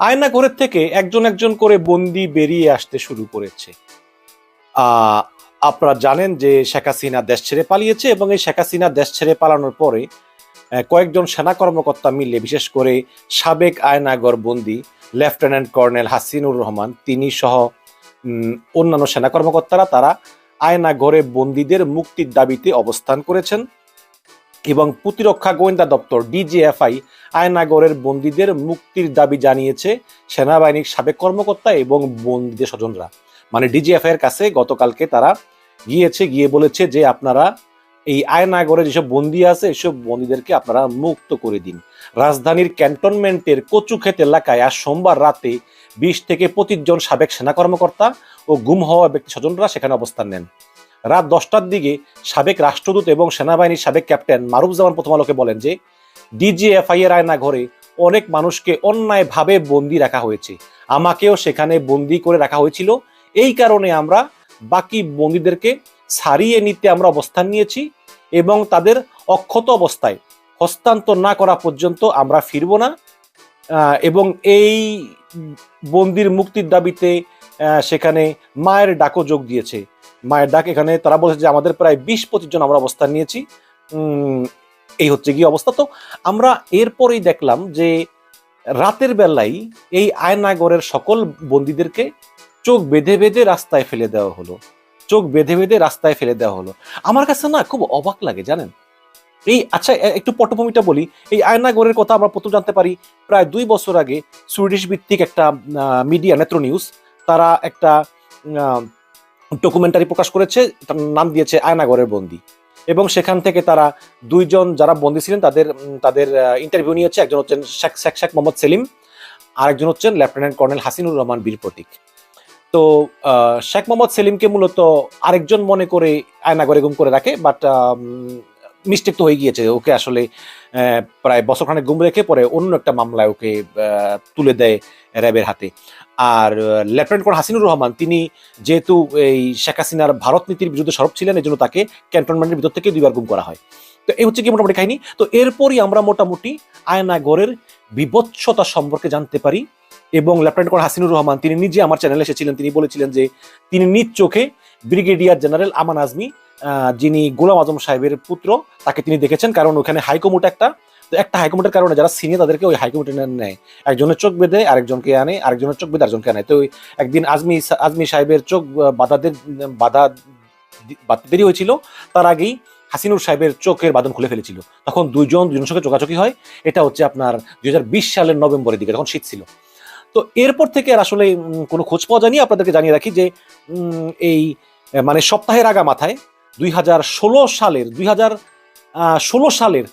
আয়না ঘরের থেকে একজন একজন করে বন্দি বেরিয়ে আসতে শুরু করেছে। আপনারা জানেন যে শেখ হাসিনা দেশ ছেড়ে পালিয়েছে এবং এই শেখ হাসিনা দেশ ছেড়ে পালানোর পরে কয়েকজন সেনা কর্মকর্তা মিলে, বিশেষ করে সাবেক আয়নাগর বন্দি লেফটেন্যান্ট কর্নেল হাসিনুর রহমান, তিনি সহ অন্যান্য সেনা কর্মকর্তারা তারা আয়নাগরে বন্দীদের মুক্তির দাবিতে অবস্থান করেছেন। এবং প্রতিরক্ষা গোয়েন্দা দপ্তর, ডিজিএফআই, আয়নাগরের বন্দীদের মুক্তির দাবি জানিয়েছে সেনাবাহিনীর সাবেক কর্মকর্তা এবং বন্দীদের স্বজনরা। মানে ডিজিএফআই এর কাছে গতকালকে তারা গিয়েছে, গিয়ে বলেছে যে আপনারা এই আয়নাগরে যেসব বন্দী আছে, এসব বন্দীদেরকে আপনারা মুক্ত করে দিন। রাজধানীর ক্যান্টনমেন্টের কচুক্ষেত এলাকায় আজ সোমবার রাতে বিশ থেকে পঁচিশ জন সাবেক সেনা কর্মকর্তা ও গুম হওয়া ব্যক্তি স্বজনরা সেখানে অবস্থান নেন। রাত দশটার দিকে সাবেক রাষ্ট্রদূত এবং সেনাবাহিনীর সাবেক ক্যাপ্টেন মারুফ জামান প্রথম আলোকে বলেন যে, ডিজিএফআই এর আয়না ঘরে অনেক মানুষকে অন্যায়ভাবে বন্দি রাখা হয়েছে। আমাকেও সেখানে বন্দি করে রাখা হয়েছিল। এই কারণে আমরা বাকি বন্দীদেরকে ছাড়িয়ে নিতে আমরা অবস্থান নিয়েছি এবং তাদের অক্ষত অবস্থায় হস্তান্তর না করা পর্যন্ত আমরা ফিরব না। এবং এই বন্দির মুক্তির দাবিতে সেখানে মায়ের ডাকও যোগ দিয়েছে। মায়ের ডাক এখানে, তারা বলেছে যে আমাদের প্রায় বিশ পঁচিশ জন আমরা অবস্থান নিয়েছি। এই হচ্ছে কি অবস্থা। তো আমরা এরপরেই দেখলাম যে রাতের বেলায় এই আয়নাগরের সকল বন্দীদেরকে চোখ বেঁধে বেঁধে রাস্তায় ফেলে দেওয়া হলো। চোখ বেঁধে বেঁধে রাস্তায় ফেলে দেওয়া হলো। আমার কাছে না খুব অবাক লাগে, জানেন? এই আচ্ছা একটু পটভূমিটা বলি। এই আয়নাগরের কথা আমরা প্রথম জানতে পারি, প্রায় দুই বছর আগে সুইডিশ ভিত্তিক একটা মিডিয়া নেত্র নিউজ তারা একটা ডকুমেন্টারি প্রকাশ করেছে, তার নাম দিয়েছে আয়নাগরের বন্দি। এবং সেখান থেকে তারা দুইজন যারা বন্দী ছিলেন, তাদের তাদের ইন্টারভিউ নিয়েছে। একজন হচ্ছেন শেখ শেখ শেখ মোহাম্মদ সেলিম, আরেকজন হচ্ছেন লেফটেন্যান্ট কর্নেল হাসিনুর রহমান বীর প্রতীক। তো শেখ মোহাম্মদ সেলিমকে মূলত আরেকজন মনে করে আয়নাগরে গুম করে রাখে বাট মিস্টেক তো হয়ে গিয়েছে। ওকে আসলে প্রায় বছরখানেক গুম রেখে পরে অন্য একটা মামলায় ওকে তুলে দেয় র্যাবের হাতে। আর লেফটেন্যান্ট কর্নেল হাসিনুর রহমান, তিনি যেহেতু এই শেখ হাসিনার ভারত নীতির বিরুদ্ধে সরব ছিলেন, এই জন্য তাকে ক্যান্টনমেন্টের ভিতর থেকে দুইবার গুম করা হয়। তো এই হচ্ছে কি মোটামুটি কাহিনী? তো এরপরই আমরা মোটামুটি আয়নাগরের বিভৎসতা সম্পর্কে জানতে পারি এবং লেফটেন্যান্ট কর্নেল হাসিনুর রহমান, তিনি নিজে আমার চ্যানেলে এসেছিলেন, তিনি বলেছিলেন যে তিনি নিজ চোখে ব্রিগেডিয়ার জেনারেল আমান আজমি যিনি গোলাম আজম সাহেবের পুত্র, তাকে তিনি দেখেছেন কারণ ওখানে হাইকমোট একটা, তো একটা হাইকমোটের কারণে যারা সিনিয়র তাদেরকে ওই হাইকমোটে নেয়। একজনের চোখ বেঁধে আরেকজনকে আনে, আরেকজনের চোখ বেঁধে আরেকজনকে আনে। তো একদিন আজমি আজমি সাহেবের চোখ বাধাদের বাধা দেরি হয়েছিল। তার আগেই হাসিনুর সাহেবের চোখের বাঁধন খুলে ফেলেছিল। তখন দুইজন দুজনের সঙ্গে চোখাচোখি হয়। এটা হচ্ছে আপনার দুই হাজার বিশ সালের নভেম্বরের দিকে, তখন শীত ছিল। তো এরপর থেকে আর আসলে কোনো খোঁজ পাওয়া যায়নি। আপনাদেরকে জানিয়ে রাখি যে এই মানে সপ্তাহের আগা মাথায় দুই হাজার ষোলো সালের, দুই হাজার ষোলো সালের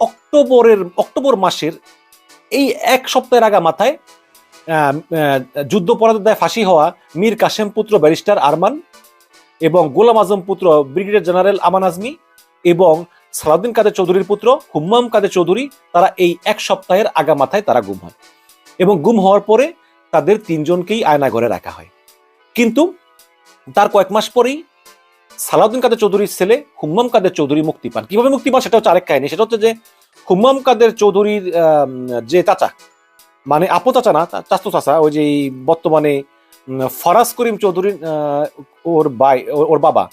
অক্টোবরের, অক্টোবর মাসের এই এক সপ্তাহের আগা মাথায় দায় ফাঁসি হওয়া মীর কাশেম পুত্র ব্যারিস্টার আরমান এবং গোলাম আজম পুত্র ব্রিগেডিয়ার জেনারেল আমান আজমি এবং সালাউদ্দিন কাদের চৌধুরীর পুত্র হুম্মাম কাদের চৌধুরী, তারা এই এক সপ্তাহের আগা মাথায় তারা গুম হয়। এবং গুম হওয়ার পরে তাদের তিনজনকেই আয়নাঘরে রাখা হয়। কিন্তু তার কয়েক মাস পরেই সালাউদ্দিন কাদের চৌধুরীর ছেলে হুম্মাম কাদের চৌধুরী মুক্তি পান। কীভাবে মুক্তি পান সেটা হচ্ছে আরেক কাহিনী। সেটা হচ্ছে যে হুম্মাম কাদের চৌধুরীর যে চাচা মানে আপো চাচা না চাচতো চাচা, ওই যে বর্তমানে ফরাজ করিম চৌধুরীর ওর বাই ওর বাবা,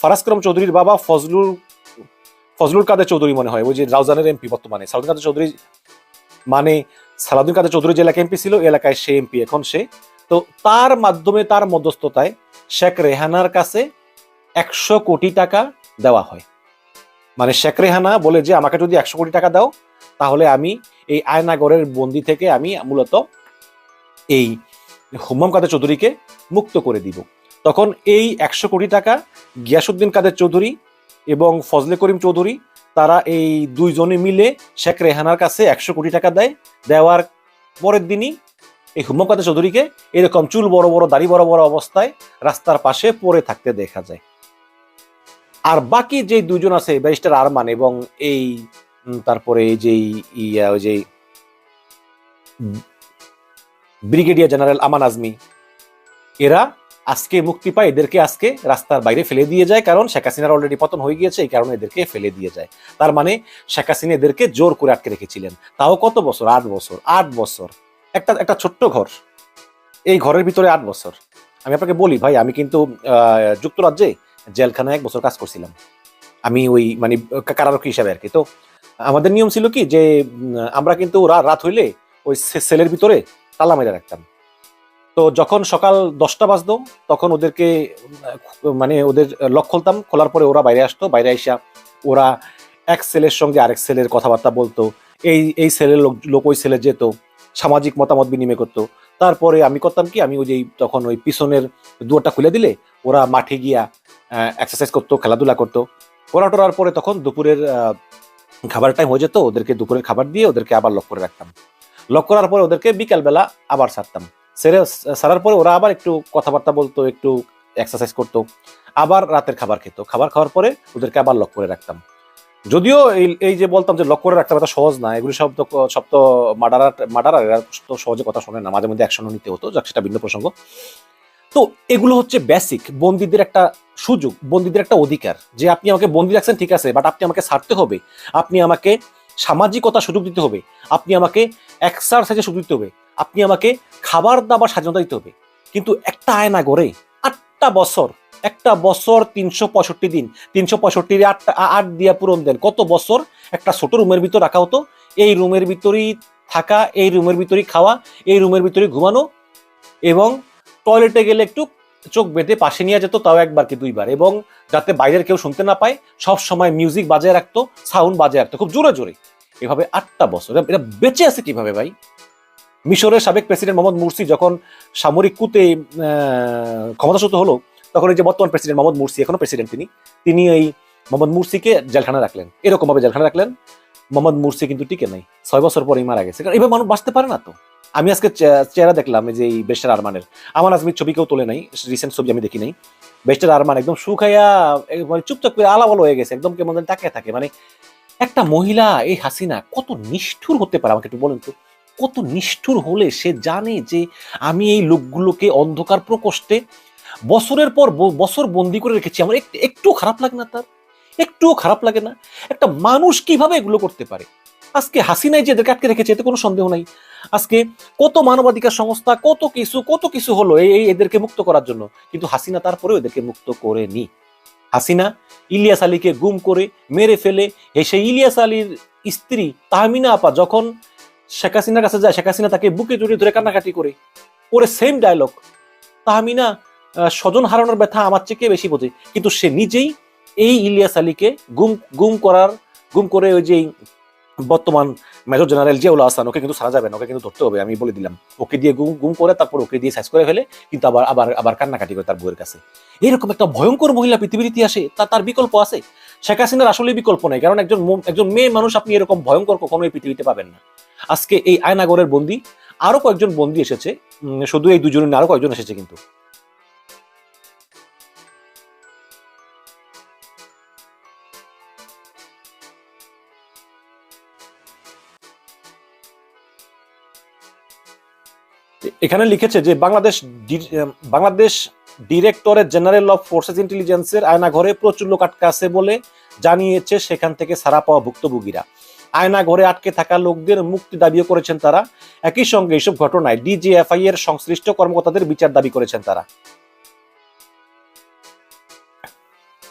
ফরাজ করিম চৌধুরীর বাবা ফজলুল ফজলুল কাদের চৌধুরী মনে হয়, ওই যে রাউজানের এমপি বর্তমানে। সালাউদ্দিন কাদের চৌধুরী মানে সালাউদ্দিন কাদের চৌধুরী এলাকায় এমপি ছিল এলাকায় সে এমপি, এখন সে। তো তার মাধ্যমে তার মধ্যস্থতায় শেখ রেহানার কাছে একশো কোটি টাকা দেওয়া হয়। মানে শেখ রেহানা বলে যে, আমাকে যদি একশো কোটি টাকা দাও, তাহলে আমি এই আয়নাগরের বন্দি থেকে আমি মূলত এই হুম্মাম কাদের চৌধুরীকে মুক্ত করে দিব। তখন এই একশো কোটি টাকা গিয়াসুদ্দিন কাদের চৌধুরী এবং ফজলে করিম চৌধুরী তারা এই দুইজনে মিলে শেখ রেহানার কাছে একশো কোটি টাকা দেয়। দেওয়ার পরের দিনই এই হুম্মাম চৌধুরীকে এরকম চুল বড় বড়, দাড়ি বড় বড় অবস্থায় রাস্তার পাশে পড়ে থাকতে দেখা যায়। আর বাকি যে দুজন আছে, ব্যারিস্টার আরমান এবং এই তারপরে এই যে ইয়া, ওই যে ব্রিগেডিয়ার জেনারেল আমান আজমি, এরা আজকে মুক্তি পায়, এদেরকে আজকে রাস্তার বাইরে ফেলে দিয়ে যায়, কারণ শেখ হাসিনার অলরেডি পতন হয়ে গিয়েছে, এই কারণে এদেরকে ফেলে দিয়ে যায়। তার মানে শেখ হাসিনা এদেরকে জোর করে আটকে রেখেছিলেন। তাও কত বছর? আট বছর আট বছর। একটা একটা ছোট্ট ঘর। এই ঘরের ভিতরে আট বছর। আমি আপনাকে বলি ভাই, আমি কিন্তু যুক্তরাজ্যে জেলখানায় এক বছর কাজ করছিলাম। আমি ওই মানে কারারক্ষী হিসাবে আর কি। তো আমাদের নিয়ম ছিল কি যে আমরা কিন্তু রাত হইলে ওই সেলের ভিতরে তালা মেরে রাখতাম। তো যখন সকাল দশটা বাজতো, তখন ওদেরকে মানে ওদের লক খুলতাম, খোলার পরে ওরা বাইরে আসতো, বাইরে আইসা ওরা এক সেলের সঙ্গে আরেক সেলের কথাবার্তা বলতো, এই এই সেলের লোক লোক ওই সেলে যেত, সামাজিক মতামত বিনিময় করতো। তারপরে আমি করতাম কি, আমি ওই যে তখন ওই পিছনের দুয়ারটা খুলে দিলে, ওরা মাঠে গিয়া এক্সারসাইজ করতো, খেলাধুলা করতো। ওরা টোরার পরে তখন দুপুরের খাবার টাইম হয়ে যেত, ওদেরকে দুপুরের খাবার দিয়ে ওদেরকে আবার লক করে রাখতাম। লক করার পরে ওদেরকে বিকালবেলা আবার ছাড়তাম। সেরে সারার পরে ওরা আবার একটু কথাবার্তা বলতো, একটু এক্সারসাইজ করতো, আবার রাতের খাবার খেত। খাবার খাওয়ার পরে ওদেরকে আবার লক করে রাখতাম। যদিও এই এই যে বলতাম যে লক করে রাখতাম এটা সহজ না, এগুলি সব তো সব তো মার্ডার মার্ডার এরা তো সহজে কথা শোনে না, মাঝে মধ্যে অ্যাকশনও নিতে হতো, যাক সেটা ভিন্ন প্রসঙ্গ। তো এগুলো হচ্ছে বেসিক বন্দীদের একটা সুযোগ, বন্দীদের একটা অধিকার যে আপনি আমাকে বন্দি রাখছেন, ঠিক আছে বাট আপনি আমাকে ছাড়তে হবে। আপনি আমাকে সামাজিকতা সুযোগ দিতে হবে। আপনি আমাকে এক্সারসাইজের সুযোগ দিতে হবে। আপনি আমাকে খাবার দাবার স্বাধীনতা দিতে হবে। কিন্তু একটা আয়না গড়ে আটটা বছর, একটা বছর তিনশো পঁয়ষট্টি দিন, তিনশো পঁয়ষট্টি আটটা আট দিয়া পূরণ দেন। কত বছর? একটা ছোট রুমের ভিতর রাখা হতো। এই রুমের ভিতরেই থাকা, এই রুমের ভিতরেই খাওয়া, এই রুমের ভিতরেই ঘুমানো এবং টয়লেটে গেলে একটু চোখ বেঁধে পাশে নিয়ে যেত তাও একবার কি দুইবার। এবং যাতে বাইরের কেউ শুনতে না পায় সব সময় মিউজিক বাজায় রাখতো সাউন্ড বাজায় রাখতো খুব জোরে জোরে। এভাবে আটটা বছর। এরা বেঁচে আছে কীভাবে ভাই? মিশরের সাবেক প্রেসিডেন্ট মোহাম্মদ মুরসি যখন সামরিক কুতে আহ, ক্ষমতাচ্যুত হলো তখন এই যে বর্তমান প্রেসিডেন্ট মোহাম্মদ মুরসি এখনও প্রেসিডেন্ট তিনি তিনি এই মোহাম্মদ মুরসিকে জেলখানা রাখলেন। এরকম ভাবে জেলখানা রাখলেন মোহাম্মদ মুরসি কিন্তু টিকে নাই। ছয় বছর পরেই মারা গেছে। কারণ এভাবে মানুষ বাঁচতে পারে না তো। আমি আজকে চেহারা দেখলাম যে এই বেস্টার আরমানের। আমার আজমির ছবি কেউ তোলে নাই রিসেন্ট ছবি আমি দেখি নাই। বেস্টার আরমান একদম এ, মানে চুপচাপ করে আলাবল হয়ে গেছে একদম কেমন যেন তাকিয়ে থাকে। মানে একটা মহিলা এই হাসিনা কত নিষ্ঠুর হতে পারে আমাকে একটু বলেন তো? কত নিষ্ঠুর হলে সে জানে যে আমি এই লোকগুলোকে অন্ধকার প্রকোষ্ঠে বছরের পর বছর বন্দি করে রেখেছি। আমার একটু একটু খারাপ লাগে না তার। একটুও খারাপ লাগে না। একটা মানুষ কীভাবে এগুলো করতে পারে? আজকে হাসিনাই যে এদেরকে আটকে রেখেছে, এতে কোনো সন্দেহ নাই। আজকে কত মানবাধিকার সংস্থা, কত কিছু কত কিছু হলো এই এদেরকে মুক্ত করার জন্য। কিন্তু হাসিনা তারপরেও এদেরকে মুক্ত করে করেনি। হাসিনা ইলিয়াস আলীকে গুম করে মেরে ফেলে, এই সেই ইলিয়াস আলীর স্ত্রী তাহমিনা আপা যখন শেখ হাসিনার কাছে যায়, শেখ হাসিনা তাকে বুকে জড়িয়ে ধরে কান্নাকাটি করে। ওরে সেম ডায়লগ তাহমিনা স্বজন হারানোর ব্যথা আমার চেয়ে বেশি বোঝে? কিন্তু সে নিজেই এই ইলিয়াস আলীকে গুম গুম করার, গুম করে ওই যে বর্তমান মেজর জেনারেল জিয়াউল হাসান ওকে কিন্তু ছাড়া যাবে না ওকে কিন্তু ধরতে হবে আমি বলে দিলাম। ওকে দিয়ে গুম গুম করে তারপর ওকে দিয়ে সাইজ করে ফেলে কিন্তু আবার আবার আবার কান্নাকাটি করে তার বউয়ের কাছে। এরকম একটা ভয়ঙ্কর মহিলা পৃথিবীর ইতিহাসে তা তার বিকল্প আছে? শেখ হাসিনার আসলে বিকল্প নাই কারণ একজন একজন মেয়ে মানুষ আপনি এরকম ভয়ঙ্কর কখনোই পৃথিবীতে পাবেন না। আজকে এই আয়নাগরের বন্দি আরও কয়েকজন বন্দি এসেছে শুধু এই দুজনের না, আরও কয়েকজন এসেছে কিন্তু। এখানে লিখেছে যে Bangladesh Bangladesh directorate general of forces ইন্টেলিজেন্সের আয়নাঘরে প্রচুর লোক আটকে আছে বলে জানিয়েছে সেখান থেকে সারা পাওয়া ভুক্তভোগীরা। আয়না ঘরে আটকে থাকা লোকদের মুক্তি দাবিও করেছেন তারা। একই সঙ্গে এইসব ঘটনায় ডিজিএফআই এর সংশ্লিষ্ট কর্মকর্তাদের বিচার দাবি করেছেন তারা।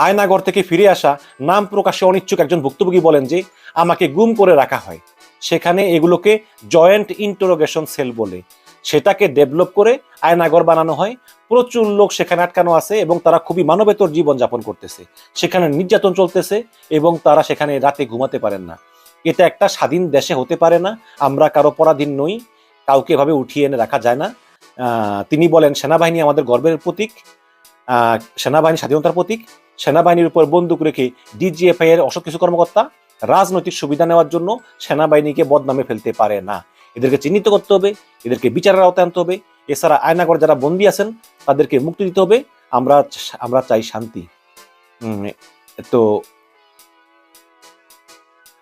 আয়নাগর থেকে ফিরে আসা নাম প্রকাশে অনিচ্ছুক একজন ভুক্তভোগী বলেন যে, আমাকে গুম করে রাখা হয়। সেখানে এগুলোকে জয়েন্ট ইন্টারোগেশন সেল বলে। সেটাকে ডেভেলপ করে আয়নাগর বানানো হয়। প্রচুর লোক সেখানে আটকানো আছে এবং তারা খুবই মানবেতর জীবনযাপন করতেছে। সেখানে নির্যাতন চলতেছে এবং তারা সেখানে রাতে ঘুমাতে পারেন না। এটা একটা স্বাধীন দেশে হতে পারে না। আমরা কারও পরাধীন নই। কাউকে এভাবে উঠিয়ে এনে রাখা যায় না। তিনি বলেন, সেনাবাহিনী আমাদের গর্বের প্রতীক। সেনাবাহিনী স্বাধীনতার প্রতীক। সেনাবাহিনীর উপর বন্দুক রেখে ডিজিএফআই এর অসৎ কিছু কর্মকর্তা রাজনৈতিক সুবিধা নেওয়ার জন্য সেনাবাহিনীকে বদনামে ফেলতে পারে না। এদেরকে চিহ্নিত করতে হবে, এদেরকে বিচারের আওতায় আনতে হবে। এছাড়া আয়নাগর যারা বন্দী আছেন, তাদেরকে মুক্তি দিতে হবে। আমরা আমরা চাই শান্তি। তো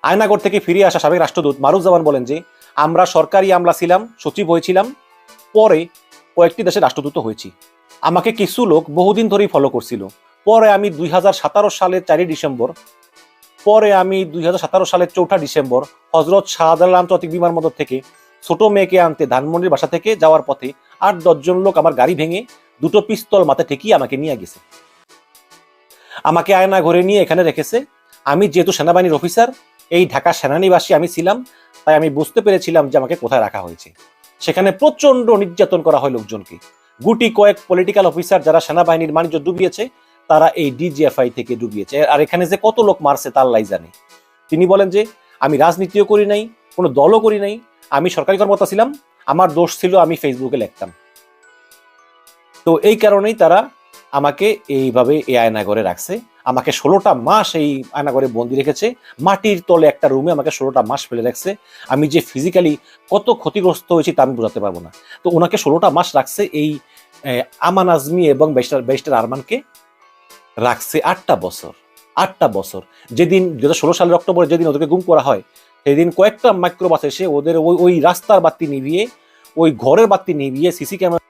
আয়নাগর থেকে ফিরে আসা সাবেক রাষ্ট্রদূত মারুফ বলেন যে, আমরা সরকারি আমলা ছিলাম, সচিব হয়েছিলাম, পরে কয়েকটি দেশে রাষ্ট্রদূত হয়েছি। আমাকে কিছু লোক বহুদিন ধরেই ফলো করছিল। পরে আমি দুই সালের চারই ডিসেম্বর পরে আমি দুই হাজার সতেরো সালের চৌঠা ডিসেম্বর হজরত শাহজালাল আন্তর্জাতিক বিমানবন্দর থেকে ছোট মেয়েকে আনতে ধানমন্ডির বাসা থেকে যাওয়ার পথে আট দশজন লোক আমার গাড়ি ভেঙে দুটো পিস্তল মাথা ঠেকিয়ে আমাকে নিয়ে গেছে। আমাকে আয়না ঘরে নিয়ে এখানে রেখেছে। আমি যেহেতু সেনাবাহিনীর অফিসার, এই ঢাকা সেনানিবাসী আমি ছিলাম, তাই আমি বুঝতে পেরেছিলাম যে আমাকে কোথায় রাখা হয়েছে। সেখানে প্রচণ্ড নির্যাতন করা হয় লোকজনকে। গুটি কয়েক পলিটিক্যাল অফিসার যারা সেনাবাহিনীর বাণিজ্য ডুবিয়েছে তারা এই ডিজিএফআই থেকে ডুবিয়েছে। আর এখানে যে কত লোক মারছে তার লাই জানে। তিনি বলেন যে, আমি রাজনীতিও করি নাই, কোনো দলও করি নাই, আমি সরকারি কর্মকর্তা ছিলাম, আমার দোষ ছিল, আমি ফেসবুকে লিখতাম। তো এই কারণেই তারা আমাকে এইভাবে এই আয়নাগরে রাখছে। আমাকে ষোলোটা মাস এই আয়নাগরে বন্দি রেখেছে। মাটির তলে একটা রুমে আমাকে ষোলোটা মাস ফেলে রাখছে। আমি যে ফিজিক্যালি কত ক্ষতিগ্রস্ত হয়েছি তা আমি বোঝাতে পারব না। তো ওনাকে ষোলোটা মাস রাখছে এই আমান আজমি এবং ব্যারিস্টার ব্যারিস্টার আরমানকে। রাখছে আটটা বছর আটটা বছর। যেদিন দু হাজার ষোলো সালের অক্টোবরে যেদিন ওদেরকে গুম করা হয়, সেদিন কয়েকটা মাইক্রোবাস এসে ওদের ওই ওই রাস্তার বাতি নিভিয়ে, ওই ঘরের বাতি নিভিয়ে সিসি ক্যামেরা